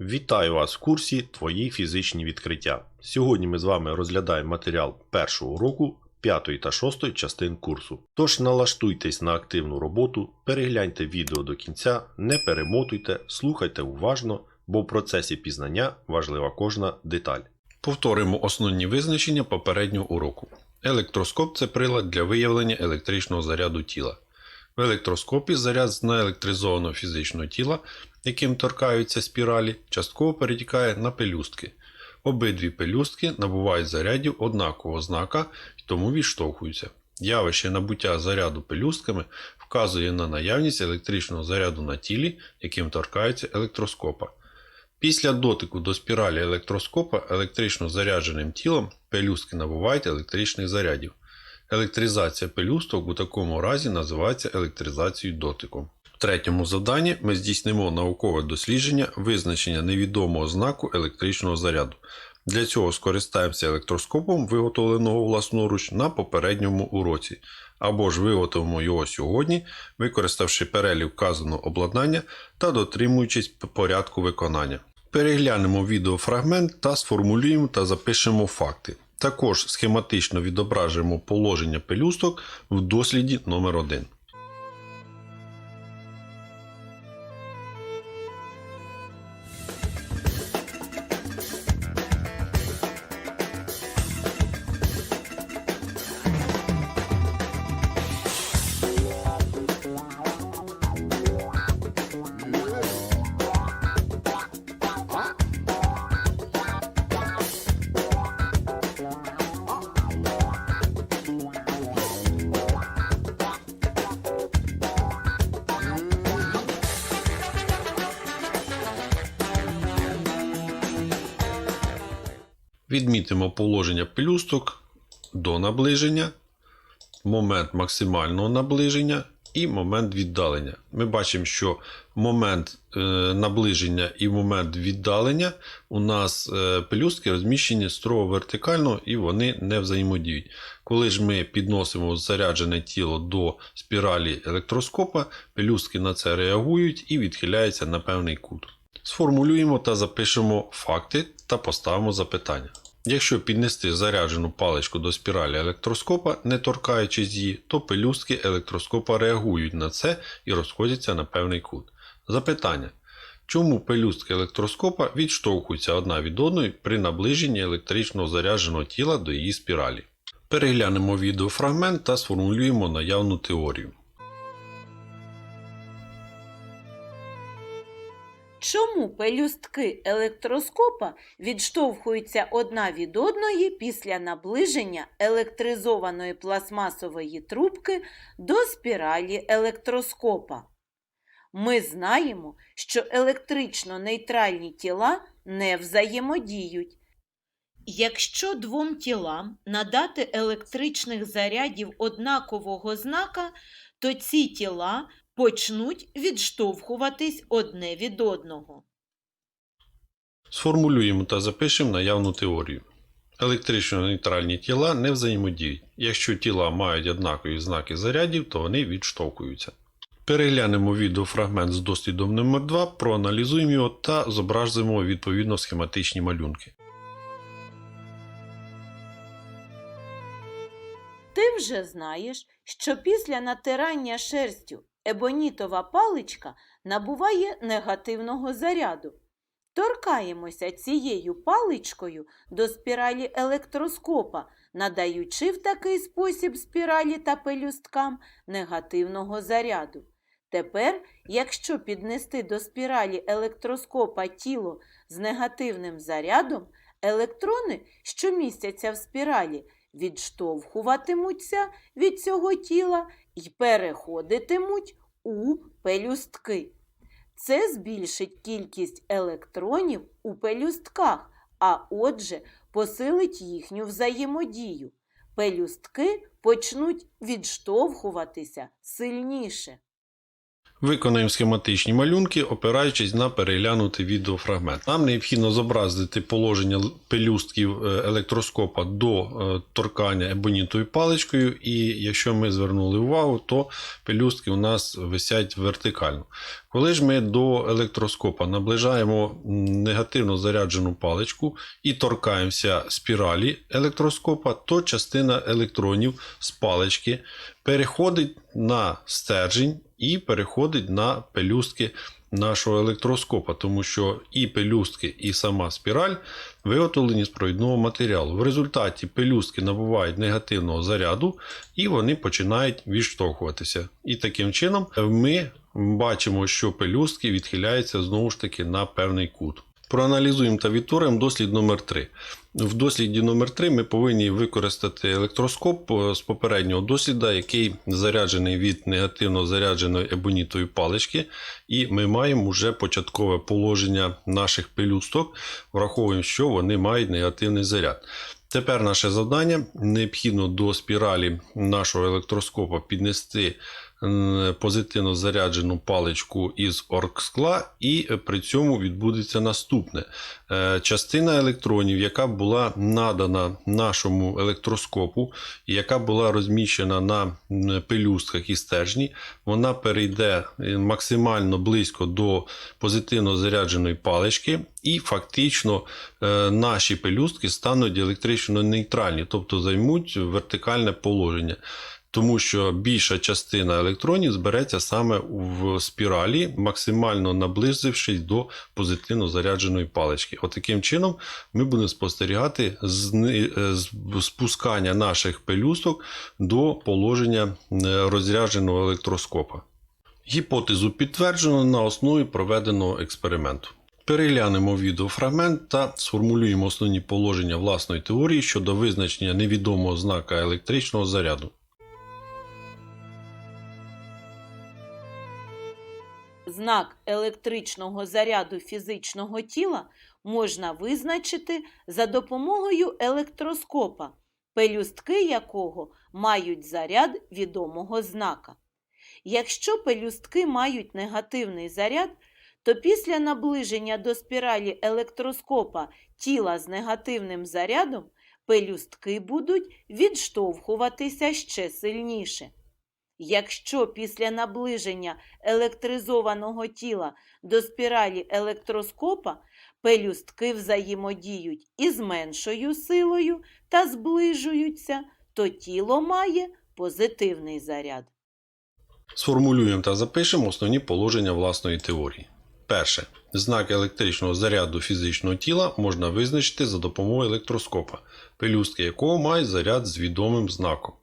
Вітаю вас в курсі Твої фізичні відкриття. Сьогодні ми з вами розглядаємо матеріал першого уроку 5 та 6 частин курсу. Тож налаштуйтесь на активну роботу, перегляньте відео до кінця, не перемотуйте, слухайте уважно, бо в процесі пізнання важлива кожна деталь. Повторимо основні визначення попереднього уроку. Електроскоп це прилад для виявлення електричного заряду тіла. В електроскопі заряд з наелектризованого фізичного тіла, яким торкаються спіралі, частково перетікає на пелюстки. Обидві пелюстки набувають зарядів однакового знака і тому відштовхуються. Явище набуття заряду пелюстками вказує на наявність електричного заряду на тілі, яким торкаються електроскопа. Після дотику до спіралі електроскопа електрично зарядженим тілом пелюстки набувають електричних зарядів. Електризація пелюсток у такому разі називається електризацією дотиком. Третьому завданні ми здійснимо наукове дослідження визначення невідомого знаку електричного заряду. Для цього скористаємося електроскопом, виготовленого власноруч на попередньому уроці, або ж виготовимо його сьогодні, використавши перелік вказаного обладнання та дотримуючись порядку виконання. Переглянемо відеофрагмент та сформулюємо та запишемо факти. Також схематично відображимо положення пелюсток в досліді номер 1 Відмітимо положення пелюсток до наближення, момент максимального наближення і момент віддалення. Ми бачимо, що момент е, наближення і момент віддалення у нас е, пелюстки розміщені строго вертикально і вони не взаємодіють. Коли ж ми підносимо заряджене тіло до спіралі електроскопа, пелюстки на це реагують і відхиляються на певний кут. Сформулюємо та запишемо факти та поставимо запитання. Якщо піднести заряджену паличку до спіралі електроскопа, не торкаючись її, то пелюстки електроскопа реагують на це і розходяться на певний кут. Запитання. Чому пелюстки електроскопа відштовхуються одна від одної при наближенні електрично зарядженого тіла до її спіралі? Переглянемо відеофрагмент та сформулюємо наявну теорію. Чому пелюстки електроскопа відштовхуються одна від одної після наближення електризованої пластмасової трубки до спіралі електроскопа? Ми знаємо, що електрично нейтральні тіла не взаємодіють. Якщо двом тілам надати електричних зарядів однакового знака, то ці тіла почнуть відштовхуватись одне від одного. Сформулюємо та запишемо наявну теорію. Електрично нейтральні тіла не взаємодіють. Якщо тіла мають однакові знаки зарядів, то вони відштовхуються. Переглянемо відеофрагмент з дослідом номер 2 проаналізуємо його та зобразимо відповідно схематичні малюнки. Ти вже знаєш, що після натирання шерстю ебонітова паличка набуває негативного заряду. Торкаємося цією паличкою до спіралі електроскопа, надаючи в такий спосіб спіралі та пелюсткам негативного заряду. Тепер, якщо піднести до спіралі електроскопа тіло з негативним зарядом, електрони, що містяться в спіралі, відштовхуватимуться від цього тіла і переходитимуть у пелюстки. Це збільшить кількість електронів у пелюстках, а отже, посилить їхню взаємодію. Пелюстки почнуть відштовхуватися сильніше. Виконаємо схематичні малюнки, опираючись на переглянутий відеофрагмент. Нам необхідно зобразити положення пелюстків е, електроскопа до е, торкання ебонітою паличкою, і якщо ми звернули увагу, то пелюстки у нас висять вертикально. Коли ж ми до електроскопа наближаємо негативно заряджену паличку і торкаємося спіралі електроскопа, то частина електронів з палички переходить на стержень і переходить на пелюстки нашого електроскопа, тому що і пелюстки, і сама спіраль виготовлені з провідного матеріалу. В результаті пелюстки набувають негативного заряду і вони починають відштовхуватися. І таким чином ми бачимо, що пелюстки відхиляються знову ж таки на певний кут. Проаналізуємо та відтворимо дослід номер 3 В досліді номер 3 ми повинні використати електроскоп е, з попереднього досліда, який заряджений від негативно зарядженої ебонітої палички, і ми маємо вже початкове положення наших пелюсток, враховуємо, що вони мають негативний заряд. Тепер наше завдання. Необхідно до спіралі нашого електроскопа піднести позитивно заряджену паличку із оргскла, і при цьому відбудеться наступне. Е, Частина електронів, яка була надана нашому електроскопу, яка була розміщена на пелюстках і стержні, вона перейде е, максимально близько до позитивно зарядженої палички, і фактично е, наші пелюстки стануть електрично нейтральні, тобто займуть вертикальне положення. Тому що більша частина електронів збереться саме в спіралі, максимально наблизившись до позитивно зарядженої палички. Отаким чином ми будемо спостерігати е, спускання наших пелюсток до положення е, розрядженого електроскопа. Гіпотезу підтверджено на основі проведеного експерименту. Переглянемо відеофрагмент та сформулюємо основні положення власної теорії щодо визначення невідомого знака електричного заряду. Знак електричного заряду фізичного тіла можна визначити за допомогою електроскопа, пелюстки якого мають заряд відомого знака. Якщо пелюстки мають негативний заряд, то після наближення до спіралі електроскопа тіла з негативним зарядом пелюстки будуть відштовхуватися ще сильніше. Якщо після наближення електризованого тіла до спіралі електроскопа пелюстки взаємодіють із меншою силою та зближуються, то тіло має позитивний заряд. Сформулюємо та запишемо основні положення власної теорії. Перше. Знак електричного заряду фізичного тіла можна визначити за допомогою електроскопа, пелюстки якого мають заряд з відомим знаком.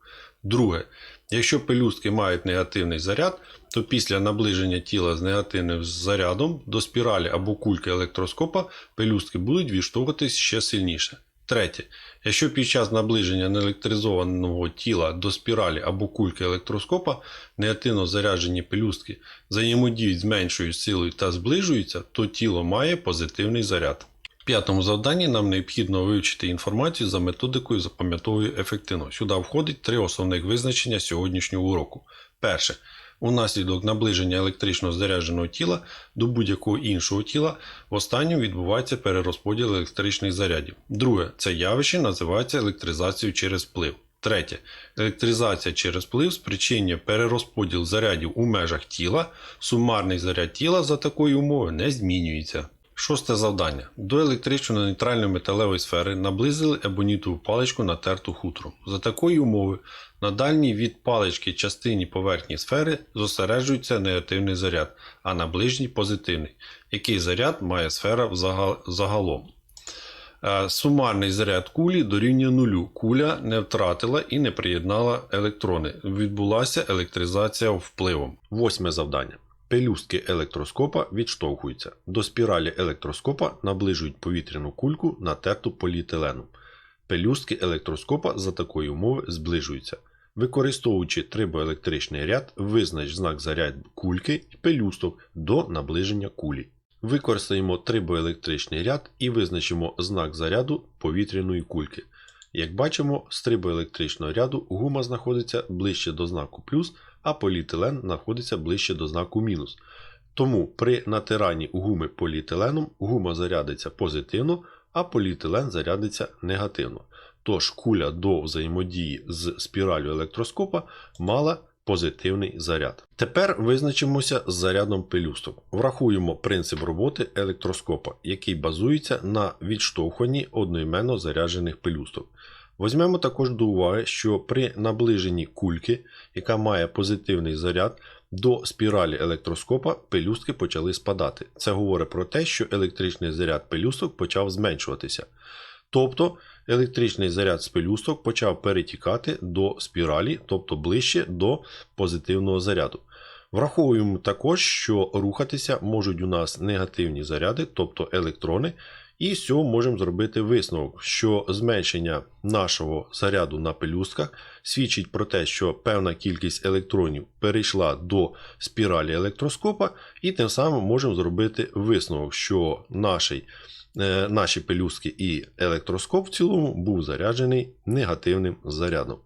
Друге. Якщо пелюстки мають негативний заряд, то після наближення тіла з негативним зарядом до спіралі або кульки електроскопа пелюстки будуть відштовхуватись ще сильніше. Третє. Якщо під час наближення неелектризованого тіла до спіралі або кульки електроскопа негативно заряджені пелюстки взаємодіють з меншою силою та зближуються, то тіло має позитивний заряд. П'ятому завданні нам необхідно вивчити інформацію за методикою запам'ятовую ефективно. Сюди входить три основних визначення сьогоднішнього уроку. Перше. Унаслідок наближення електрично зарядженого тіла до будь-якого іншого тіла в останньому відбувається перерозподіл електричних зарядів. Друге, це явище називається електризацією через вплив. Третє. Електризація через вплив спричинює перерозподіл зарядів у межах тіла. Сумарний заряд тіла за такої умови не змінюється. Шосте завдання. До електрично-нейтральної металевої сфери наблизили ебонітову паличку натерту хутром. За такої умови на дальній від палички частині поверхні сфери зосереджується негативний заряд, а на ближній позитивний. Який заряд має сфера загалом? Е, Сумарний заряд кулі дорівнює нулю. Куля не втратила і не приєднала електрони. Відбулася електризація впливом. Восьме завдання. Пелюстки електроскопа відштовхуються. До спіралі електроскопа наближують повітряну кульку, натерту поліетиленом. Пелюстки електроскопа за такої умови зближуються. Використовуючи трибоелектричний ряд, визнач знак заряду кульки і пелюсток до наближення кулі. Використаємо трибоелектричний ряд і визначимо знак заряду повітряної кульки. Як бачимо, з трибоелектричного ряду гума знаходиться ближче до знаку плюс, а поліетилен знаходиться ближче до знаку мінус. Тому при натиранні гуми поліетиленом гума зарядиться позитивно, а поліетилен зарядиться негативно. Тож куля до взаємодії з спіралю електроскопа мала позитивний заряд. Тепер визначимося з зарядом пелюсток. Врахуємо принцип роботи електроскопа, який базується на відштовхуванні одноіменно заряджених пелюсток. Візьмемо також до уваги, що при наближенні кульки, яка має позитивний заряд, до спіралі електроскопа пелюстки почали спадати. Це говорить про те, що електричний заряд пелюсток почав зменшуватися. Тобто електричний заряд з пелюсток почав перетікати до спіралі, тобто ближче до позитивного заряду. Враховуємо також, що рухатися можуть у нас негативні заряди, тобто електрони, і з цього можемо зробити висновок, що зменшення нашого заряду на пелюстках свідчить про те, що певна кількість електронів перейшла до спіралі електроскопа, і тим самим можемо зробити висновок, що нашій е, наші пелюстки і електроскоп в цілому був заряджений негативним зарядом.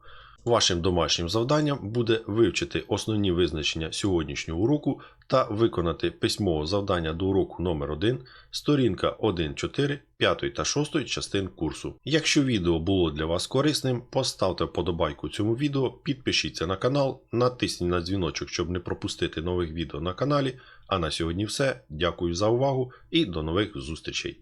Вашим домашнім завданням буде вивчити основні визначення сьогоднішнього уроку та виконати письмове завдання до уроку номер 1 сторінка 1.4, 5 та 6 частин курсу. Якщо відео було для вас корисним, поставте вподобайку цьому відео, підпишіться на канал, натисніть на дзвіночок, щоб не пропустити нових відео на каналі. А на сьогодні все. Дякую за увагу і до нових зустрічей!